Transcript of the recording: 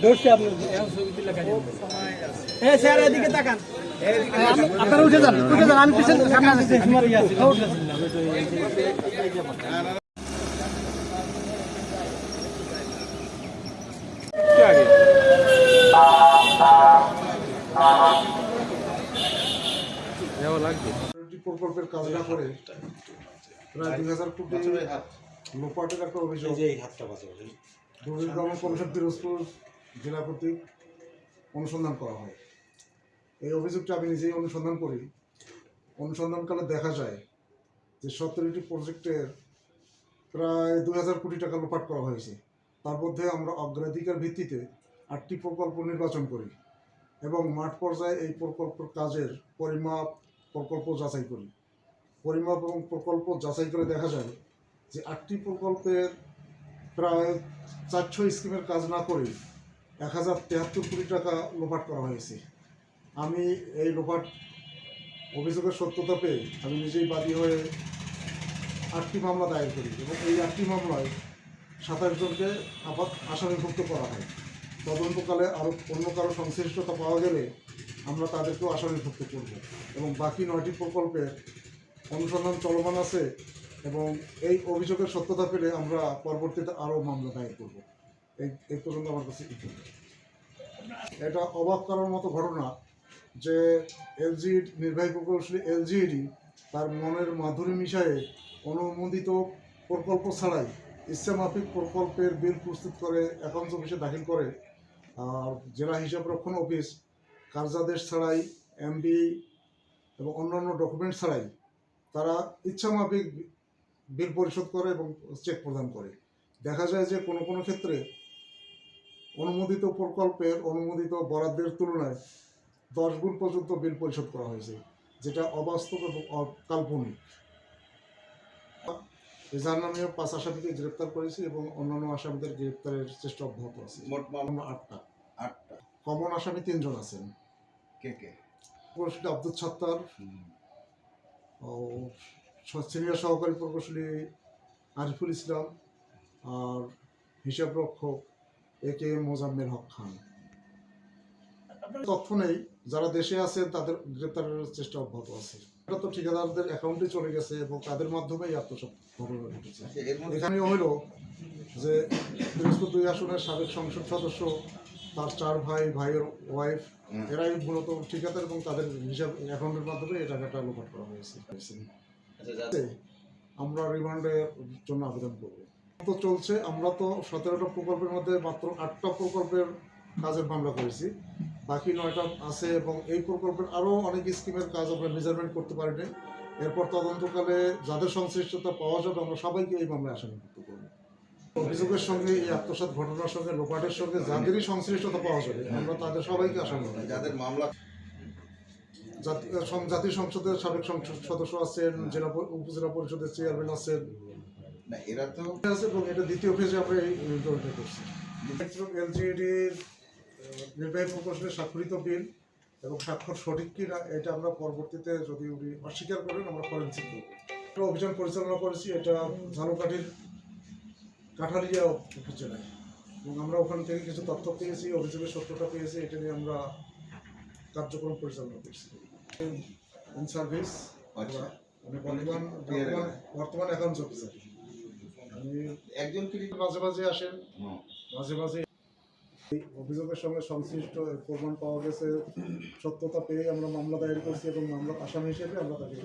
না হ্যাঁ স্যার এদিকে তাকান। আপনারা উঠে যান উঠে যান আমি পিছনে সামনে আছি একটি প্রকল্পের কাজ করে প্রায় দুই হাজার কোটি লোপাটের একটা অভিযোগ দুর্নীতি দমন কমিশন পিরোজপুর জেলা কর্তৃক অনুসন্ধান করা হয়। এই অভিযোগটা আমি নিজেই অনুসন্ধান করি। অনুসন্ধানকালে দেখা যায় যে সত্তরটি প্রজেক্টের প্রায় দুই হাজার কোটি টাকা লোপাট করা হয়েছে। তার মধ্যে আমরা অগ্রাধিকার ভিত্তিতে আটটি প্রকল্প নির্বাচন করি এবং মাঠ পর্যায়ে এই প্রকল্পের কাজের পরিমাপ প্রকল্প যাচাই করি। পরিমাপ এবং প্রকল্প যাচাই করে দেখা যায় যে আটটি প্রকল্পের প্রায় চারশো স্কিমের কাজ না করে এক হাজার তেহাত্তর কোটি টাকা লোপাট করা হয়েছে। আমি এই লোপাট অভিযোগের সত্যতা পেয়ে আমি নিজেই বাদী হয়ে আটটি মামলা দায়ের করি এবং এই আটটি মামলায় সাতাশ জনকে আপাত আসামিভুক্ত করা হয়। তদন্তকালে আরও অন্য কারও সংশ্লিষ্টতা পাওয়া গেলে আমরা তাদেরকেও আসামিভুক্ত করব এবং বাকি নয়টি প্রকল্পের অনুসন্ধান চলমান আছে এবং এই অভিযোগের সত্যতা পেলে আমরা পরবর্তীতে আরও মামলা দায়ের করব। এই পর্যন্ত আমার কাছে এটা অবাক করার মতো ঘটনা যে এলজি নির্বাহী প্রকৌশলী এলজিইডি তার মনের মাধুরী মিশায়ে অনুমোদিত প্রকল্প ছাড়াই ইচ্ছামাফিক প্রকল্পের বিল প্রস্তুত করে অ্যাকাউন্টস অফিসে দাখিল করে। আর জেলা হিসাব রক্ষণ অফিস, কার্যাদেশ ছাড়াই এমবি এবং অন্যান্য ডকুমেন্ট ছাড়াই তারা ইচ্ছামাফিক বিল পরিশোধ করে এবং চেক প্রদান করে। দেখা যায় যে কোনো কোনো ক্ষেত্রে অনুমোদিত প্রকল্পের অনুমোদিত বরাদ্দের তুলনায় দশ গুণ পর্যন্ত বিল পরিশোধ করা হয়েছে যেটা অবাস্তব এবং অ- কাল্পনিক এজার নামে পাঁচ আসামিকে গ্রেপ্তার করেছি এবং অন্যান্য আসামিদের গ্রেপ্তারের চেষ্টা অব্যাহত আছে। মোট মামলা? মামলা আটটা। আটটা। কমন আসামি তিনজন আছেন। কে কে? প্রকৌশলী আব্দুল সত্তার ও সিনিয়র সহকারী প্রকৌশলী আরিফুল ইসলাম আর হিসাব রক্ষক এ কে মোজাম্মেল হক খান। তথ্য নেই যারা দেশে আছেন তাদের গ্রেপ্তারের চেষ্টা অব্যাহত আছে। এটা তো ঠিকাদারদের অ্যাকাউন্টে চলে গেছে এবং তাদের মাধ্যমেই আত্মসব ঘটনা ঘটেছে। আচ্ছা, এখানে হইল যে দিনাজপুর দুই আসনের সাবেক সংসদ সদস্য তার চার ভাই ভাইয়ের ওয়াইফ এরাই মূলত ঠিকাদার এবং তাদের হিসাব অ্যাকাউন্টের মাধ্যমে এই টাকাটা লোপাট করা হয়েছে। আচ্ছা, আমরা রিমান্ডের জন্য আবেদন করব। তো চলছে। আমরা তো সতেরোটা প্রকল্পের মধ্যে মাত্র আটটা প্রকল্পের কাজের মামলা করেছি। বাকি নয়টা আছে এবং এই প্রকল্পের আরও অনেক স্কিমের কাজ আমরা মেজারমেন্ট করতে পারিনি। এরপর তদন্তকালে যাদের সংশ্লিষ্টতা পাওয়া যাবে আমরা সবাইকে এই মামলায় আসামিভুক্ত করব। অভিযোগের সঙ্গে এই আত্মসাৎ ঘটনার সঙ্গে লোপাটের সঙ্গে যাদেরই সংশ্লিষ্টতা পাওয়া যাবে আমরা তাদের সবাইকে আসামি। যাদের মামলা জাতি- জাতীয় সংসদের সাবেক সংসদ সদস্য আছেন জেলা উপজেলা পরিষদের চেয়ারম্যান আছেন না এরা তো আছে এবং এটা দ্বিতীয় ফেজে আমরা এই ইন্টারভিউটা করছি। এলজিডির নির্বাহী প্রকৌশলের স্বাক্ষরিত বিল এবং স্বাক্ষর সঠিক কি না এটা আমরা পরবর্তীতে যদি উনি অস্বীকার করেন আমরা ফরেন্সিক করব। আমরা অভিযান পরিচালনা করেছি এটা ঝালকাঠির কাঠালিয়া উপজেলায়। এবং আমরা ওখান থেকে কিছু তথ্য পেয়েছি অভিযোগের সত্যতা পেয়েছি এটা নিয়ে আমরা কার্যক্রম পরিচালনা করছি। ইন সার্ভিস আচ্ছা। বর্তমান বর্তমান অফিসার আমি একজন ক্রিকেট মাঝে মাঝে আসেন। মাঝে মাঝে অভিযোগের সঙ্গে সংশ্লিষ্ট প্রমাণ পাওয়া গেছে। সত্যতা পেয়ে আমরা মামলা দায়ের করছি এবং মামলা আসামি হিসেবে আমরা তাকে